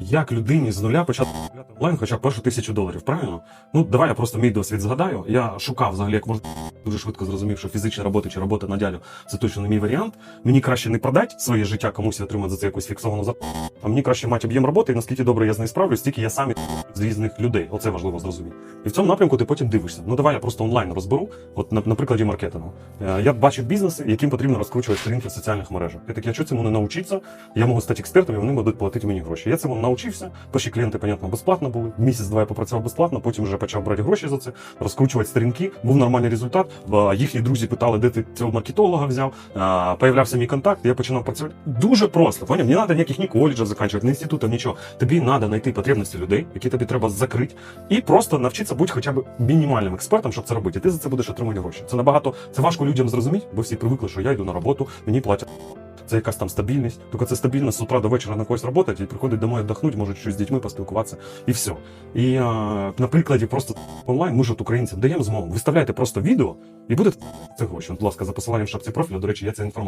Як людині з нуля почати онлайн хоча б першу тисячу доларів, правильно? Ну давай я просто мій досвід згадаю. Я шукав взагалі, як можна дуже швидко зрозумів, що фізична робота чи робота на дядю це точно не мій варіант. Мені краще не продати своє життя комусь і отримати за це якусь фіксовану зарплату, а мені краще мати об'єм роботи, і наскільки добре я з нею справлюсь, стільки я сам з різних людей. Оце важливо зрозуміти. І в цьому напрямку ти потім дивишся. Ну давай я просто онлайн розберу. От на, на прикладі маркетингу. Е, Я бачив бізнеси, яким потрібно розкручувати сторінки в соціальних мережах. Я такий, а що цьому не навчитися? Я можу стати експертом, і вони будуть платити мені гроші. Я цьому навчився. Перші клієнти, понятно, безплатно були. Місяць-два я попрацював безплатно, потім вже почав брати гроші за це, розкручувати сторінки. Був нормальний результат. Їхні друзі питали, де ти цього маркетолога взяв. Появлявся мій контакт, я починав працювати. Дуже просто. Поняв? Не треба ніяких ні коледжів закінчувати, ні інститутів, нічого. Тобі треба знайти потребності людей, які тобі треба закрити, і просто навчитися бути хоча б мінімальним експертом, щоб це робити. І ти за це будеш отримувати гроші. Це набагато це важко людям зрозуміти, бо всі привикли, що я йду на роботу, мені платять. Це якась там стабільність. Тільки це стабільність з утра до вечора на когось працювати, і приходить домой віддохнути, можуть щось з дітьми поспілкуватися, і все. І а, на прикладі просто онлайн ми ж от українцям даємо змогу. Виставляйте просто відео і буде це гроші. Будь ласка, за посиланням шапці профілю, до речі, є ця інформація.